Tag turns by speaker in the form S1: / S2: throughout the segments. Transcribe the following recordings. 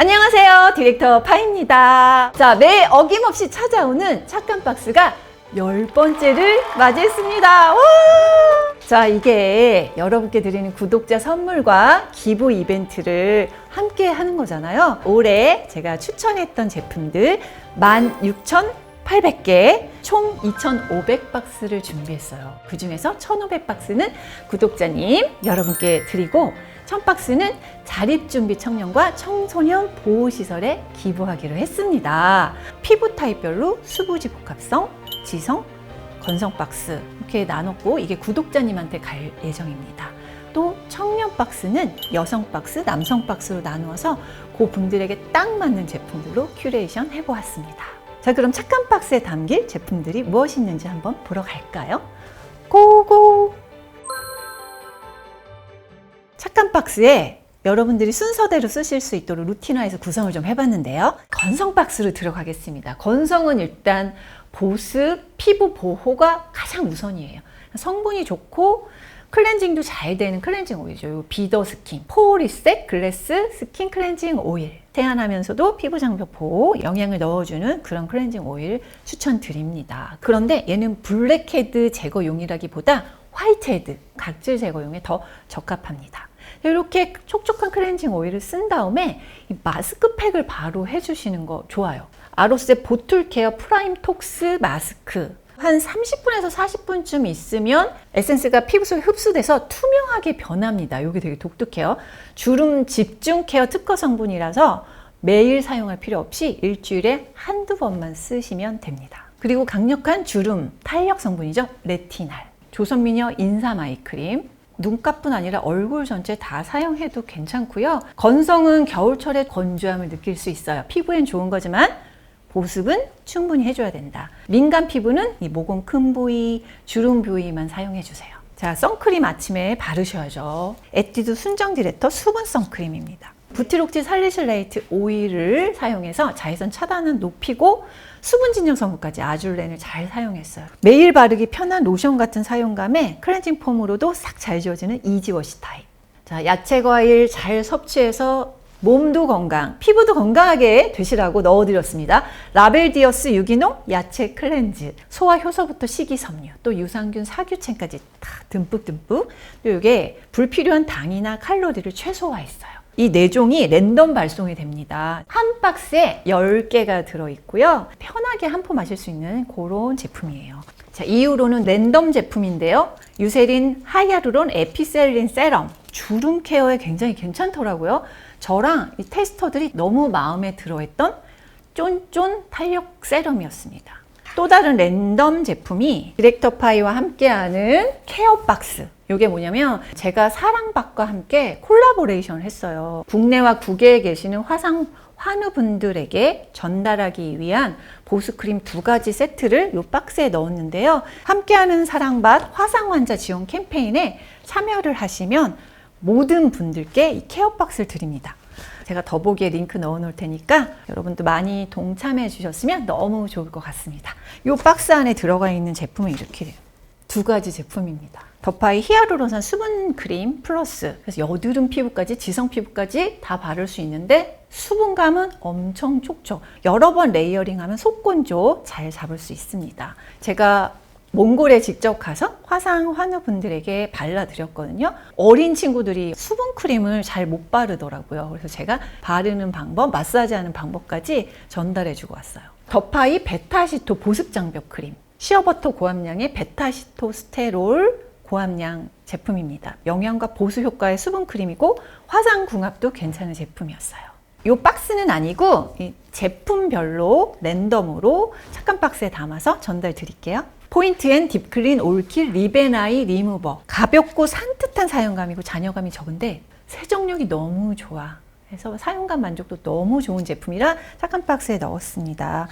S1: 안녕하세요. 디렉터 파입니다. 자, 매 어김없이 찾아오는 착한 박스가 열 번째를 맞이했습니다. 와! 자, 이게 여러분께 드리는 구독자 선물과 기부 이벤트를 함께 하는 거잖아요. 올해 제가 추천했던 제품들 16,800개, 총 2,500박스를 준비했어요. 그 중에서 1,500박스는 구독자님 여러분께 드리고 1000박스는 자립준비 청년과 청소년 보호시설에 기부하기로 했습니다. 피부 타입별로 수부지 복합성, 지성, 건성 박스 이렇게 나눴고 이게 구독자님한테 갈 예정입니다. 또 청년 박스는 여성 박스, 남성 박스로 나누어서 그 분들에게 딱 맞는 제품들로 큐레이션 해보았습니다. 자, 그럼 착한 박스에 담길 제품들이 무엇이 있는지 한번 보러 갈까요? 고고! 한 박스에 여러분들이 순서대로 쓰실 수 있도록 루틴화해서 구성을 좀 해봤는데요. 건성 박스로 들어가겠습니다. 건성은 일단 보습, 피부 보호가 가장 우선이에요. 성분이 좋고 클렌징도 잘 되는 클렌징 오일이죠. 요 비더 스킨, 포리셋 글래스 스킨 클렌징 오일. 세안하면서도 피부 장벽 보호, 영양을 넣어주는 그런 클렌징 오일 추천드립니다. 그런데 얘는 블랙헤드 제거용이라기보다 화이트헤드, 각질 제거용에 더 적합합니다. 이렇게 촉촉한 클렌징 오일을 쓴 다음에 이 마스크팩을 바로 해주시는 거 좋아요. 아로스의 보툴 케어 프라임 톡스 마스크. 한 30분에서 40분쯤 있으면 에센스가 피부 속에 흡수돼서 투명하게 변합니다. 이게 되게 독특해요. 주름 집중 케어 특허 성분이라서 매일 사용할 필요 없이 일주일에 한두 번만 쓰시면 됩니다. 그리고 강력한 주름 탄력 성분이죠. 레티날. 조선미녀 인삼 아이크림. 눈가뿐 아니라 얼굴 전체 다 사용해도 괜찮고요. 건성은 겨울철에 건조함을 느낄 수 있어요. 피부엔 좋은 거지만 보습은 충분히 해줘야 된다. 민감 피부는 이 모공 큰 부위, 주름 부위만 사용해 주세요. 자, 선크림 아침에 바르셔야죠. 에뛰드 순정 디렉터 수분 선크림입니다. 부티록지 살리실레이트 오일을 사용해서 자외선 차단은 높이고 수분 진정 성분까지 아줄렌을 잘 사용했어요. 매일 바르기 편한 로션 같은 사용감에 클렌징 폼으로도 싹 잘 지워지는 이지워시 타입. 자, 야채 과일 잘 섭취해서 몸도 건강, 피부도 건강하게 되시라고 넣어드렸습니다. 라벨디어스 유기농 야채 클렌즈, 소화 효소부터 식이섬유, 또 유산균, 사규첸까지 다 듬뿍듬뿍. 또 이게 불필요한 당이나 칼로리를 최소화했어요. 이 네 종이 랜덤 발송이 됩니다. 한 박스에 10개가 들어있고요. 편하게 한 포 마실 수 있는 그런 제품이에요. 자, 이후로는 랜덤 제품인데요. 유세린 하이아루론 에피셀린 세럼. 주름 케어에 굉장히 괜찮더라고요. 저랑 이 테스터들이 너무 마음에 들어했던 쫀쫀 탄력 세럼이었습니다. 또 다른 랜덤 제품이 디렉터 파이와 함께하는 케어 박스. 이게 뭐냐면 제가 사랑박과 함께 콜라보레이션을 했어요. 국내와 국외에 계시는 화상 환우분들에게 전달하기 위한 보습크림 두 가지 세트를 이 박스에 넣었는데요. 함께하는 사랑밭 화상 환자 지원 캠페인에 참여를 하시면 모든 분들께 이 케어 박스를 드립니다. 제가 더보기에 링크 넣어 놓을 테니까 여러분도 많이 동참해 주셨으면 너무 좋을 것 같습니다. 이 박스 안에 들어가 있는 제품은 이렇게 돼요. 두 가지 제품입니다. 더파이 히아루론산 수분 크림 플러스 그래서 여드름 피부까지 지성 피부까지 다 바를 수 있는데 수분감은 엄청 촉촉. 여러 번 레이어링하면 속건조 잘 잡을 수 있습니다. 제가 몽골에 직접 가서 화상 환우분들에게 발라드렸거든요. 어린 친구들이 수분 크림을 잘 못 바르더라고요. 그래서 제가 바르는 방법, 마사지하는 방법까지 전달해주고 왔어요. 더파이 베타시토 보습 장벽 크림. 시어버터 고함량의 베타시토스테롤 고함량 제품입니다. 영양과 보수 효과의 수분 크림이고 화상 궁합도 괜찮은 제품이었어요. 이 박스는 아니고 이 제품별로 랜덤으로 착한 박스에 담아서 전달 드릴게요. 포인트 앤 딥클린 올킬 리베나이 리무버 가볍고 산뜻한 사용감이고 잔여감이 적은데 세정력이 너무 좋아. 그래서 사용감 만족도 너무 좋은 제품이라 착한 박스에 넣었습니다.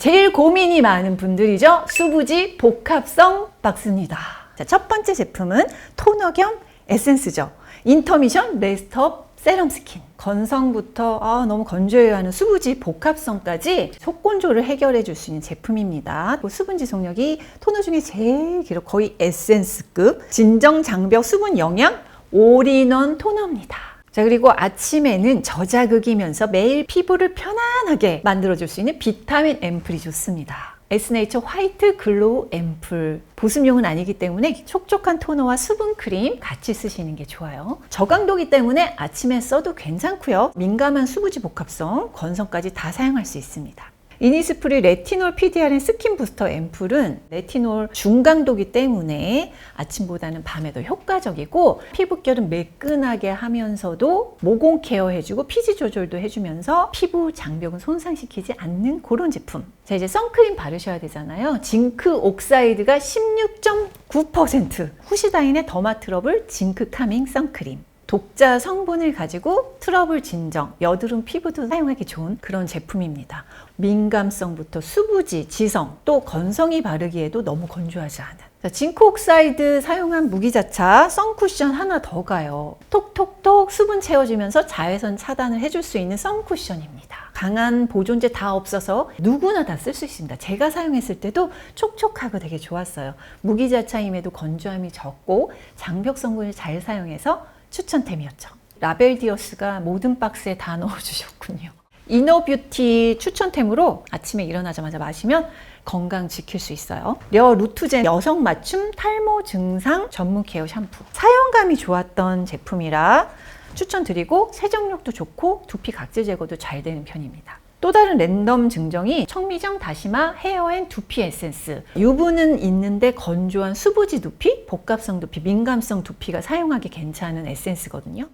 S1: 제일 고민이 많은 분들이죠. 수부지 복합성 박스입니다. 자, 첫 번째 제품은 토너 겸 에센스죠. 인터미션 레스트업 세럼 스킨. 건성부터 아, 너무 건조해야 하는 수부지 복합성까지 속건조를 해결해 줄 수 있는 제품입니다. 그 수분 지속력이 토너 중에 제일 길어 거의 에센스급 진정 장벽 수분 영양 올인원 토너입니다. 자, 그리고 아침에는 저자극이면서 매일 피부를 편안하게 만들어줄 수 있는 비타민 앰플이 좋습니다. 에스네이처 화이트 글로우 앰플. 보습용은 아니기 때문에 촉촉한 토너와 수분 크림 같이 쓰시는 게 좋아요. 저강도기 때문에 아침에 써도 괜찮고요. 민감한 수부지 복합성, 건성까지 다 사용할 수 있습니다. 이니스프리 레티놀 PDRN 스킨 부스터 앰플은 레티놀 중강도기 때문에 아침보다는 밤에 더 효과적이고 피부결은 매끈하게 하면서도 모공 케어해주고 피지 조절도 해주면서 피부 장벽은 손상시키지 않는 그런 제품. 자 이제 선크림 바르셔야 되잖아요. 징크 옥사이드가 16.9% 후시다인의 더마 트러블 징크 카밍 선크림. 독자 성분을 가지고 트러블 진정, 여드름 피부도 사용하기 좋은 그런 제품입니다. 민감성부터 수부지, 지성, 또 건성이 바르기에도 너무 건조하지 않은. 자, 징크 옥사이드 사용한 무기 자차 선쿠션 하나 더 가요. 톡톡톡 수분 채워주면서 자외선 차단을 해줄 수 있는 선쿠션입니다. 강한 보존제 다 없어서 누구나 다 쓸 수 있습니다. 제가 사용했을 때도 촉촉하고 되게 좋았어요. 무기 자차임에도 건조함이 적고 장벽 성분을 잘 사용해서 추천템이었죠. 라벨 디어스가 모든 박스에 다 넣어주셨군요. 이너뷰티 추천템으로 아침에 일어나자마자 마시면 건강 지킬 수 있어요. 려 루트젠 여성 맞춤 탈모 증상 전문 케어 샴푸. 사용감이 좋았던 제품이라 추천드리고 세정력도 좋고 두피 각질 제거도 잘 되는 편입니다. 또 다른 랜덤 증정이 청미정 다시마 헤어앤 두피 에센스. 유분은 있는데 건조한 수부지 두피, 복합성 두피, 민감성 두피가 사용하기 괜찮은 에센스거든요.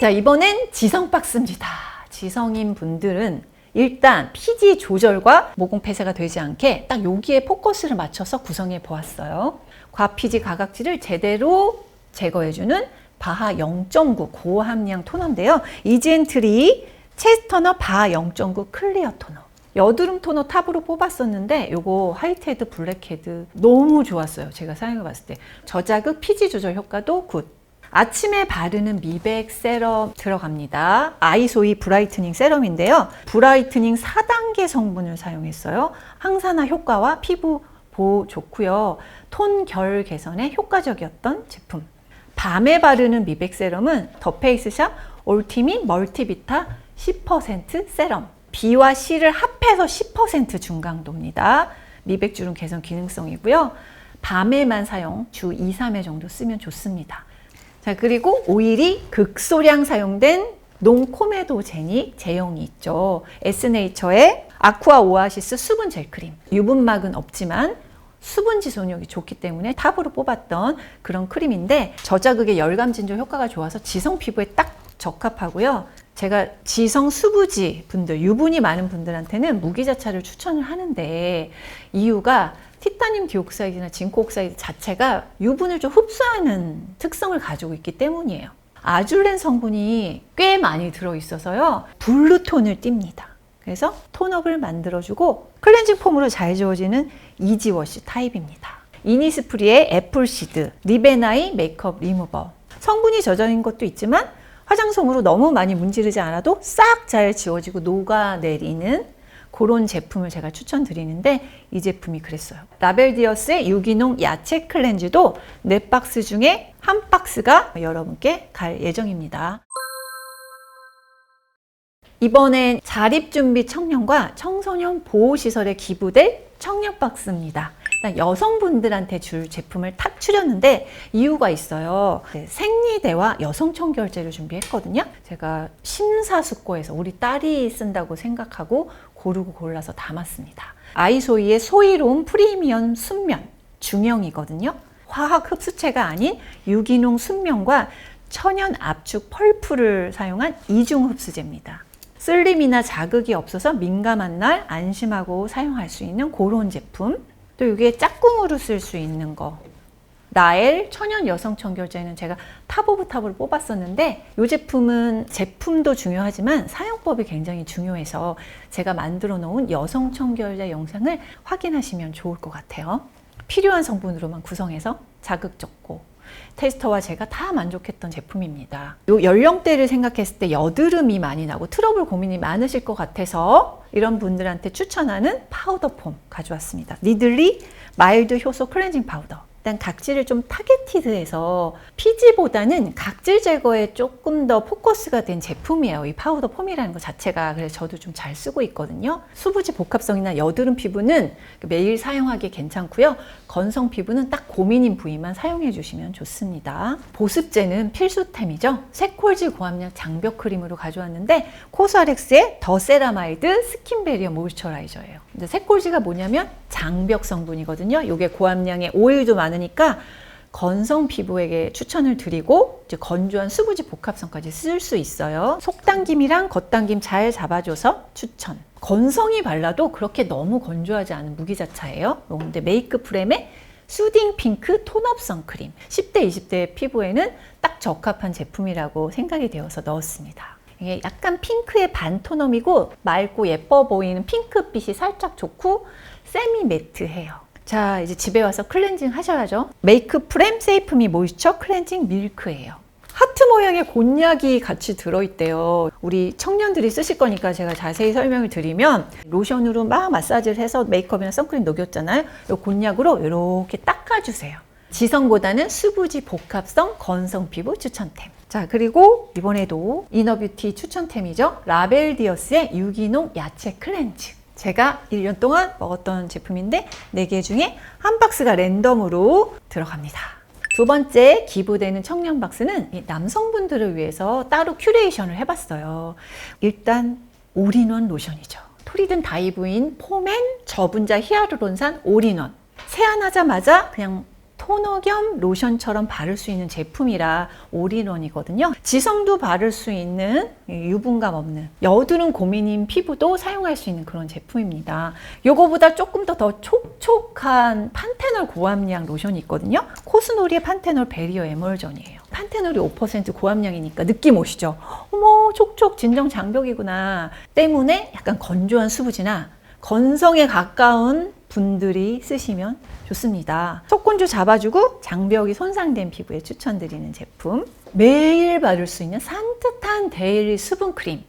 S1: 자 이번엔 지성 박스입니다. 지성인 분들은 일단 피지 조절과 모공 폐쇄가 되지 않게 딱 여기에 포커스를 맞춰서 구성해 보았어요. 과피지 가각질을 제대로 제거해주는 바하 0.9 고함량 토너인데요. 이젠트리 체스터너 바하 0.9 클리어 토너. 여드름 토너 탑으로 뽑았었는데 요거 화이트헤드 블랙헤드 너무 좋았어요. 제가 사용해 봤을 때. 저자극 피지 조절 효과도 굿. 아침에 바르는 미백 세럼 들어갑니다. 아이소이 브라이트닝 세럼인데요. 브라이트닝 4단계 성분을 사용했어요. 항산화 효과와 피부 보호 좋고요. 톤 결 개선에 효과적이었던 제품. 밤에 바르는 미백 세럼은 더 페이스샵 올티민 멀티비타 10% 세럼. B와 C를 합해서 10% 중강도입니다. 미백 주름 개선 기능성이고요. 밤에만 사용 주 2, 3회 정도 쓰면 좋습니다. 자, 그리고 오일이 극소량 사용된 농코메도제닉 제형이 있죠. 에스네이처의 아쿠아 오아시스 수분 젤 크림. 유분막은 없지만 수분 지속력이 좋기 때문에 탑으로 뽑았던 그런 크림인데 저자극의 열감 진조 효과가 좋아서 지성 피부에 딱 적합하고요. 제가 지성 수부지 분들, 유분이 많은 분들한테는 무기자차를 추천을 하는데 이유가 티타늄 디옥사이드나 징크 옥사이드 자체가 유분을 좀 흡수하는 특성을 가지고 있기 때문이에요. 아줄렌 성분이 꽤 많이 들어있어서요. 블루톤을 띱니다. 그래서 톤업을 만들어주고 클렌징 폼으로 잘 지워지는 이지워시 타입입니다. 이니스프리의 애플시드, 리베나이 메이크업 리무버. 성분이 젖어있는 것도 있지만 화장솜으로 너무 많이 문지르지 않아도 싹 잘 지워지고 녹아내리는 그런 제품을 제가 추천드리는데 이 제품이 그랬어요. 라벨디어스의 유기농 야채 클렌즈도 네 박스 중에 한 박스가 여러분께 갈 예정입니다. 이번엔 자립준비 청년과 청소년 보호시설에 기부될 청년 박스입니다. 여성분들한테 줄 제품을 탁 추렸는데 이유가 있어요. 네, 생리대와 여성청결제를 준비했거든요. 제가 심사숙고해서 우리 딸이 쓴다고 생각하고 고르고 골라서 담았습니다. 아이소이의 소이로운 프리미엄 순면 중형이거든요. 화학 흡수체가 아닌 유기농 순면과 천연 압축 펄프를 사용한 이중 흡수제입니다. 쓸림이나 자극이 없어서 민감한 날 안심하고 사용할 수 있는 그런 제품. 또 이게 짝꿍으로 쓸 수 있는 거. 나엘 천연 여성 청결제는 제가 탑 오브 탑을 뽑았었는데 이 제품은 제품도 중요하지만 사용법이 굉장히 중요해서 제가 만들어 놓은 여성 청결제 영상을 확인하시면 좋을 것 같아요. 필요한 성분으로만 구성해서 자극 적고 테스터와 제가 다 만족했던 제품입니다. 요 연령대를 생각했을 때 여드름이 많이 나고 트러블 고민이 많으실 것 같아서 이런 분들한테 추천하는 파우더 폼 가져왔습니다. 니들리 마일드 효소 클렌징 파우더. 일단 각질을 좀 타겟티드해서 피지보다는 각질 제거에 조금 더 포커스가 된 제품이에요. 이 파우더 폼이라는 것 자체가 그래서 저도 좀 잘 쓰고 있거든요. 수부지 복합성이나 여드름 피부는 매일 사용하기 괜찮고요. 건성 피부는 딱 고민인 부위만 사용해 주시면 좋습니다. 보습제는 필수템이죠. 세콜지 고함량 장벽 크림으로 가져왔는데 코스알엑스의 더 세라마이드 스킨 베리어 모이스처라이저예요. 근데 세콜지가 뭐냐면 장벽 성분이거든요. 이게 고함량의 오일도 많 으니까 건성 피부에게 추천을 드리고 이제 건조한 수부지 복합성까지 쓸 수 있어요. 속당김이랑 겉당김 잘 잡아줘서 추천. 건성이 발라도 그렇게 너무 건조하지 않은 무기자차예요. 근데 메이크 프렘의 수딩 핑크 톤업 선크림. 10대, 20대 피부에는 딱 적합한 제품이라고 생각이 되어서 넣었습니다. 이게 약간 핑크의 반토넘이고 맑고 예뻐 보이는 핑크빛이 살짝 좋고 세미 매트해요. 자, 이제 집에 와서 클렌징 하셔야죠. 메이크 프렘 세이프미 모이스처 클렌징 밀크예요. 하트 모양의 곤약이 같이 들어있대요. 우리 청년들이 쓰실 거니까 제가 자세히 설명을 드리면 로션으로 막 마사지를 해서 메이크업이나 선크림 녹였잖아요. 이 곤약으로 이렇게 닦아주세요. 지성보다는 수부지 복합성 건성 피부 추천템. 자, 그리고 이번에도 이너뷰티 추천템이죠. 라벨디어스의 유기농 야채 클렌즈. 제가 1년 동안 먹었던 제품인데 4개 중에 한 박스가 랜덤으로 들어갑니다. 두 번째 기부되는 청량 박스는 이 남성분들을 위해서 따로 큐레이션을 해봤어요. 일단 올인원 로션이죠. 토리든 다이브인 포맨 저분자 히아루론산 올인원. 세안하자마자 그냥 토너 겸 로션처럼 바를 수 있는 제품이라 올인원이거든요. 지성도 바를 수 있는 유분감 없는 여드름 고민인 피부도 사용할 수 있는 그런 제품입니다. 요거보다 조금 더 더 촉촉한 판테놀 고함량 로션이 있거든요. 코스놀이의 판테놀 베리어 에멀전이에요. 판테놀이 5% 고함량이니까 느낌 오시죠? 어머 촉촉 진정 장벽이구나 때문에 약간 건조한 수부지나 건성에 가까운 분들이 쓰시면 좋습니다. 속건조 잡아주고 장벽이 손상된 피부에 추천드리는 제품. 매일 바를 수 있는 산뜻한 데일리 수분 크림.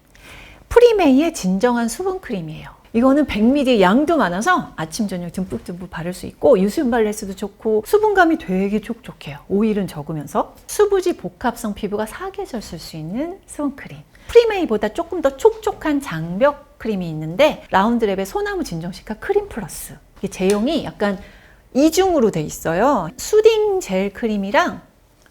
S1: 프리메이의 진정한 수분 크림이에요. 이거는 100ml 양도 많아서 아침 저녁 듬뿍듬뿍 바를 수 있고 유수분 발레스도 좋고 수분감이 되게 촉촉해요. 오일은 적으면서 수부지 복합성 피부가 사계절 쓸 수 있는 수분 크림. 프리메이보다 조금 더 촉촉한 장벽 크림이 있는데 라운드랩의 소나무 진정시카 크림 플러스. 제형이 약간 이중으로 돼 있어요. 수딩 젤 크림이랑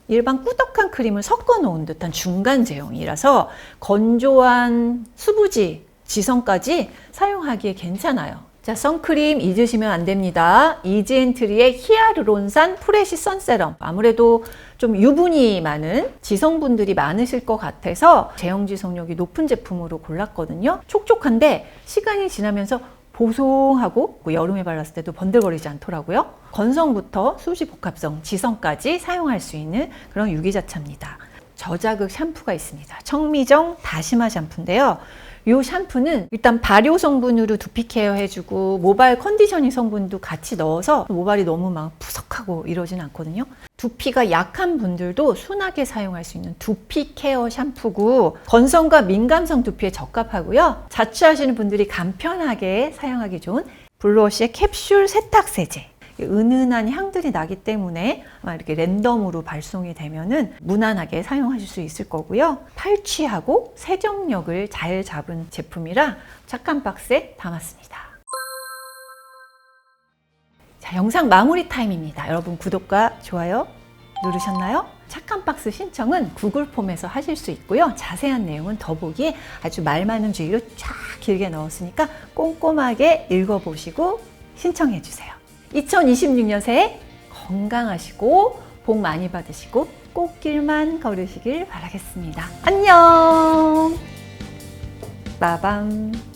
S1: 일반 꾸덕한 크림을 섞어 놓은 듯한 중간 제형이라서 건조한 수부지 지성까지 사용하기에 괜찮아요. 자, 선크림 잊으시면 안 됩니다. 이지엔트리의 히아르론산 프레시 선세럼. 아무래도 좀 유분이 많은 지성분들이 많으실 것 같아서 제형 지속력이 높은 제품으로 골랐거든요. 촉촉한데 시간이 지나면서 보송하고 뭐 여름에 발랐을 때도 번들거리지 않더라고요. 건성부터 수지 복합성, 지성까지 사용할 수 있는 그런 유기자차입니다. 저자극 샴푸가 있습니다. 청미정 다시마 샴푸인데요. 이 샴푸는 일단 발효 성분으로 두피 케어 해주고 모발 컨디셔닝 성분도 같이 넣어서 모발이 너무 막 푸석하고 이러진 않거든요. 두피가 약한 분들도 순하게 사용할 수 있는 두피 케어 샴푸고 건성과 민감성 두피에 적합하고요. 자취하시는 분들이 간편하게 사용하기 좋은 블루워시의 캡슐 세탁 세제. 은은한 향들이 나기 때문에 아마 이렇게 랜덤으로 발송이 되면은 무난하게 사용하실 수 있을 거고요. 탈취하고 세정력을 잘 잡은 제품이라 착한 박스에 담았습니다. 자, 영상 마무리 타임입니다. 여러분 구독과 좋아요 누르셨나요? 착한 박스 신청은 구글 폼에서 하실 수 있고요. 자세한 내용은 더보기에 아주 말 많은 주의로 쫙 길게 넣었으니까 꼼꼼하게 읽어보시고 신청해 주세요. 2026년 새해 건강하시고 복 많이 받으시고 꽃길만 걸으시길 바라겠습니다. 안녕! 빠밤!